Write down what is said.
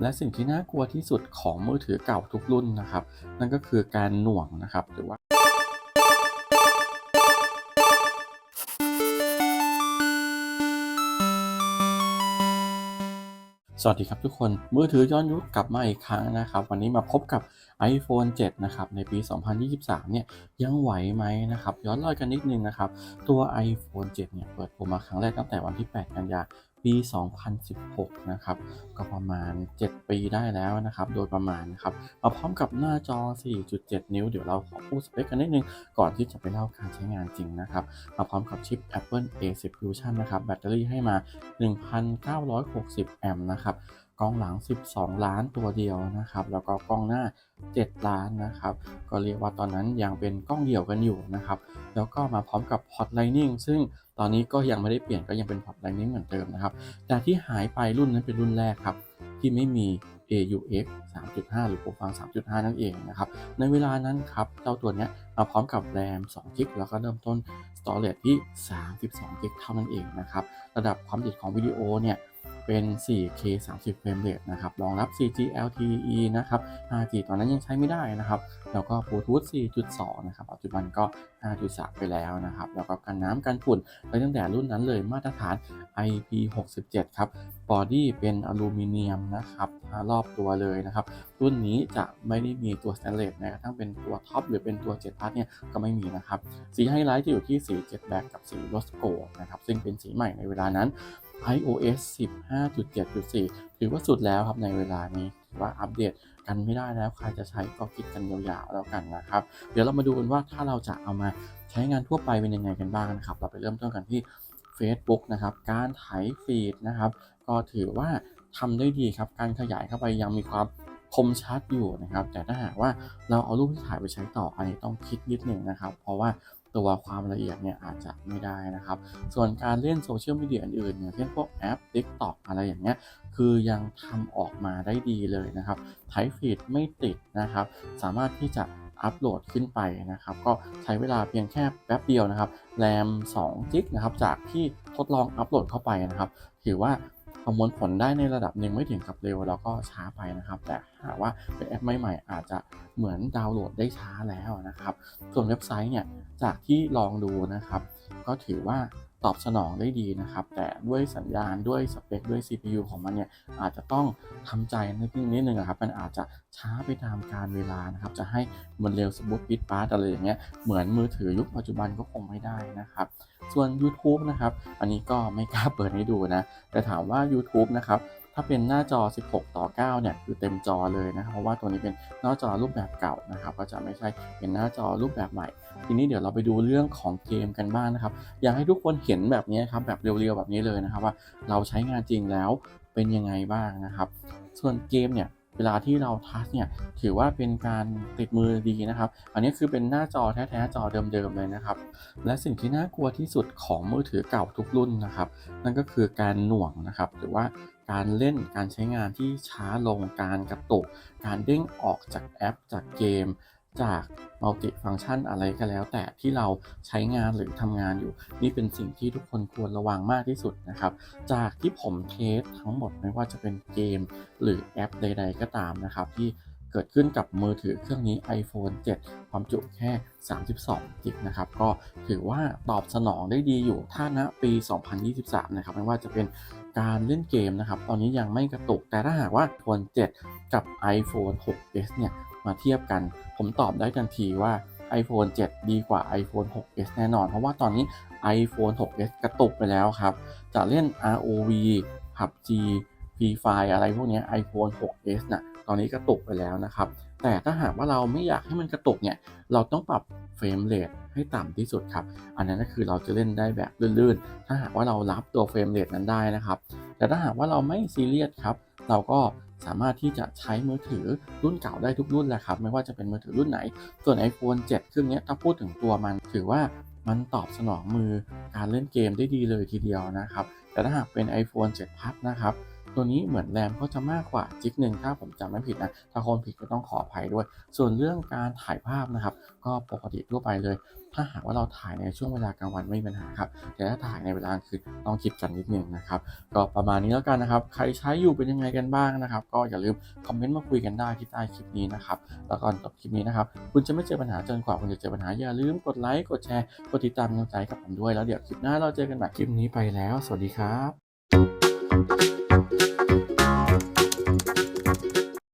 และสิ่งที่น่ากลัวที่สุดของมือถือเก่าทุกรุ่นนะครับ นั่นก็คือการหน่วงนะครับหรือว่าสวัสดีครับทุกคน มือถือย้อนยุคกลับมาอีกครั้งนะครับ วันนี้มาพบกับ iPhone 7 นะครับ ในปี 2023 เนี่ยยังไหวไหมนะครับ ย้อนรอยกันนิดนึงนะครับ ตัว iPhone 7 เนี่ยเปิดตัวมาครั้งแรกตั้งแต่วันที่ 8 กันยา ปี 2016 นะครับ ก็ประมาณ 7 ปีได้แล้วนะครับ โดยประมาณนะครับ มาพร้อมกับหน้าจอ 4.7 นิ้ว เดี๋ยวเราขอพูดสเปคกันนิดนึง ก่อนที่จะไปเล่าการใช้งานจริงนะครับ มาพร้อมกับชิป Apple A10 Fusion นะครับ แบตเตอรี่ให้มา 1,960 แอมป์นะครับ กล้องหลัง 12 ล้านตัวเดียวนะครับ แล้วก็กล้องหน้า 7 ล้านนะครับ ก็เรียกว่าตอนนั้นยังเป็นกล้องเดี่ยวกันอยู่นะครับ แล้วก็มาพร้อมกับพอร์ต Lightning ซึ่งตอนนี้ก็ยังไม่ได้เปลี่ยนก็ยังเป็นพอร์ต Lightning เหมือนเดิมนะครับ แต่ที่หายไปรุ่นนั้นเป็นรุ่นแรกครับ ที่ไม่มี AUX 3.5 หรือหูฟัง 3.5 นั่นเองนะครับ ในเวลานั้นครับ เจ้าตัวนี้มาพร้อมกับแรม2 g b แล้วก็เริ่มต้น Storage ที่ 32 g b เท่านั้นเองนะครับ ระดับความถี่ของวิดีโอเนี่ย เป็น 4K 30 เฟรมเรทนะครับรองรับ 4G LTE นะครับ 5G ตอนนั้นยังใช้ไม่ได้นะครับ แล้วก็ Bluetooth 4.2 นะครับ ปัจจุบันก็ 5.3 ไปแล้วนะครับ แล้วก็กันน้ำกันฝุ่นไปตั้งแต่รุ่นนั้นเลยมาตรฐาน IP67 ครับ บอดี้เป็นอลูมิเนียมนะครับรอบตัวเลยนะครับ รุ่นนี้จะไม่ได้มีตัวสแตนเลสแม้กระทั่งเป็นตัวท็อปหรือเป็นตัว7พาร์ทเนี่ยก็ไม่มีนะครับ สีไฮไลท์จะอยู่ที่สี7แบ็กกับสีโรสโกนะครับ ซึ่งเป็นสีใหม่ในเวลานั้น iOS 15.7.4 ถือว่าสุดแล้วครับในเวลานี้ว่าอัปเดตกันไม่ได้แล้วใครจะใช้ก็คิดกันยาวๆแล้วกันนะครับ เดี๋ยวเรามาดูกันว่าถ้าเราจะเอามาใช้งานทั่วไปเป็นยังไงกันบ้างนะครับ เราไปเริ่มต้นกันที่ Facebook นะครับ การไถฟีดนะครับ ก็ถือว่าทำได้ดีครับ การขยายเข้าไปยังมีความคมชัดอยู่นะครับ แต่ถ้าหากว่าเราเอารูปที่ถ่ายไปใช้ต่ออันนี้ต้องคิดนิดหนึ่งนะครับ เพราะว่า ตัวความละเอียดเนี่ยอาจจะไม่ได้นะครับ ส่วนการเล่นโซเชียลมีเดียอื่นๆอย่างเช่นพวกแอป TikTok อะไรอย่างเงี้ยคือยังทำออกมาได้ดีเลยนะครับไถฟีดไม่ติดนะครับ สามารถที่จะอัปโหลดขึ้นไปนะครับ ก็ใช้เวลาเพียงแค่แป๊บเดียวนะครับ แรม2จิกนะครับ จากที่ทดลองอัปโหลดเข้าไปนะครับ ถือว่า ประมวลผลได้ในระดับหนึ่งไม่ถึงกับเร็วแล้วก็ช้าไปนะครับ แต่หากว่าเป็นแอปใหม่ๆ อาจจะเหมือนดาวน์โหลดได้ช้าแล้วนะครับ ส่วนเว็บไซต์เนี่ยจากที่ลองดูนะครับ ก็ถือว่า ตอบสนองได้ดีนะครับ แต่ด้วยสัญญาณด้วยสเปคด้วย CPU ของมันเนี่ยอาจจะต้องทำใจนิดนิดนึงนะครับ มันอาจจะช้าไปตามการเวลานะครับ จะให้มันเร็วสมูทปิดปาร์ตอะไรอย่างเงี้ยเหมือนมือถือยุคปัจจุบันก็คงไม่ได้นะครับ ส่วน YouTube นะครับ อันนี้ก็ไม่กล้าเปิดให้ดูนะ แต่ถามว่า YouTube นะครับาเป็นหน้าจอ 16 ต่อ 9 เนี่ยคือเต็มจอเลยนะครับ เพราะว่าตัวนี้เป็นหน้าจอรูปแบบเก่านะครับ ก็จะไม่ใช่เป็นหน้าจอรูปแบบใหม่ ทีนี้เดี๋ยวเราไปดูเรื่องของเกมกันบ้างนะครับ อยากให้ทุกคนเห็นแบบนี้ครับ แบบเรียวๆแบบนี้เลยนะครับ ว่าเราใช้งานจริงแล้วเป็นยังไงบ้างนะครับ ส่วนเกมเนี่ย เวลาที่เราทัชเนี่ยถือว่าเป็นการติดมือดีนะครับ อันนี้คือเป็นหน้าจอแท้ๆจอเดิมๆเลยนะครับ และสิ่งที่น่ากลัวที่สุดของมือถือเก่าทุกรุ่นนะครับ นั่นก็คือการหน่วงนะครับ หรือว่าการเล่นการใช้งานที่ช้าลงการกระตุก การเด้งออกจากแอปจากเกม จากมัลติฟัง c t ชันอะไรก็แล้ว แต่ที่เราใช้งานหรือทำงานอยู่ นี่เป็นสิ่งที่ทุกคนควรระวังมากที่สุดนะครับ จากที่ผมเทสทั้งหมดไม่ว่าจะเป็นเกม หรือแอปใด ๆ ก็ตามนะครับ ที่เกิดขึ้นกับมือถือเครื่องนี้ iPhone 7 ความจุแค่ 32กิกนะครับ ก็ถือว่าตอบสนองได้ดีอยู่ ถ้าณปี 2023 นะครับ ไม่ว่าจะเป็นการเล่นเกมนะครับ ตอนนี้ยังไม่กระตุก แต่ถ้าหากว่า iPhone 7 กับ iPhone 6s เนี่ย มาเทียบกัน ผมตอบได้ทันทีว่า iPhone 7 ดีกว่า iPhone 6s แน่นอน เพราะว่าตอนนี้ iPhone 6s กระตุกไปแล้วครับ จะเล่น ROV PUBG Free Fire อะไรพวกนี้ iPhone 6s น่ะตอนนี้กระตุกไปแล้วนะครับ แต่ถ้าหากว่าเราไม่อยากให้มันกระตุกเนี่ย เราต้องปรับเฟรมเรทให้ต่ำที่สุดครับ อันนั้นก็คือเราจะเล่นได้แบบลื่นๆ ถ้าหากว่าเรารับตัวเฟรมเรทนั้นได้นะครับ แต่ถ้าหากว่าเราไม่ซีเรียสครับ เราก็ สามารถที่จะใช้มือถือรุ่นเก่าได้ทุกรุ่นแหละครับ ไม่ว่าจะเป็นมือถือรุ่นไหน ส่วน iPhone 7 เครื่องนี้ถ้าพูดถึงตัวมัน ถือว่ามันตอบสนองมือการเล่นเกมได้ดีเลยทีเดียวนะครับ แต่ถ้าหากเป็น iPhone 7 Plus นะครับ ตัวนี้เหมือนแรมก็จะมากกว่าจิกหนึ่งถ้าผมจำไม่ผิดนะถ้าคนผิดก็ต้องขออภัยด้วย ส่วนเรื่องการถ่ายภาพนะครับ ก็ปกติทั่วไปเลย ถ้าหากว่าเราถ่ายในช่วงเวลากลางวันไม่มีปัญหาครับ แต่ถ้าถ่ายในเวลากลางคืนต้องคิดกันนิดนึงนะครับ ก็ประมาณนี้แล้วกันนะครับ ใครใช้อยู่เป็นยังไงกันบ้างนะครับ ก็อย่าลืมคอมเมนต์มาคุยกันได้ที่ใต้คลิปนี้นะครับ แล้วก่อนจบคลิปนี้นะครับ คุณจะไม่เจอปัญหาจนกว่าคุณจะเจอปัญหา อย่าลืมกดไลค์ กดแชร์ กดติดตามกำลังใจกับผมด้วย แล้วเดี๋ยวคลิปหน้าเราเจอกันใหม่คลิปนี้ไปแล้ว สวัสดีครับ Música